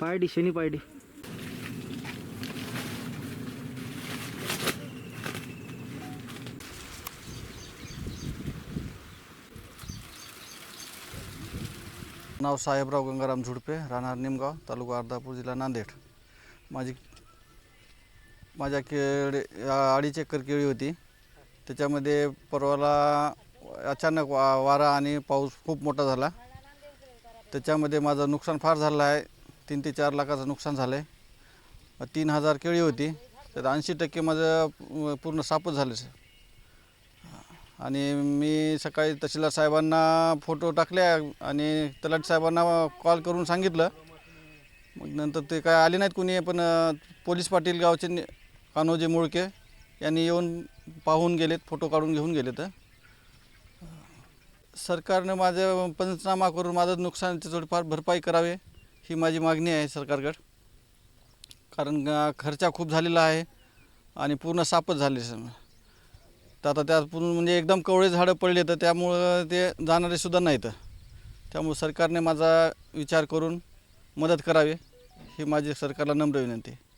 पायडी शनी पायडी नाव साहेबराव गंगाराम झुडपे राहणार निमगाव तालुका अर्धापूर जिल्हा नांदेड. माझी माझ्या केळी अडीच एकर केळी होती. त्याच्यामध्ये परवाला अचानक वा वारा आणि पाऊस खूप मोठा झाला. त्याच्यामध्ये माझं नुकसान फार झालं आहे. तीन ते चार लाखाचं नुकसान झालं आहे तीन हजार केळी होती. तर ऐंशी टक्के माझं पूर्ण सापच झाले सर आणि मी सकाळी तहसीलदार साहेबांना फोटो टाकले आणि तलाट साहेबांना कॉल करून सांगितलं. मग नंतर ते काय आले नाहीत कुणी पण पोलीस पाटील गावचे कान्होजी मुळके यांनी येऊन पाहून गेलेत फोटो काढून घेऊन गेलेत. सरकारनं माझं पंचनामा करून माझं नुकसानाची थोडीफार भरपाई करावी. ही माझी मागणी आहे सरकारकडं. कारण खर्चा खूप झालेला आहे आणि पूर्ण सापच झाले सर. तर आता त्यात पूर्ण म्हणजे एकदम कवळे झाडं पडले तर त्यामुळं ते जाणारे सुद्धा नाहीत. त्यामुळं सरकारने माझा विचार करून मदत करावी ही माझी सरकारला नम्र विनंती. आहे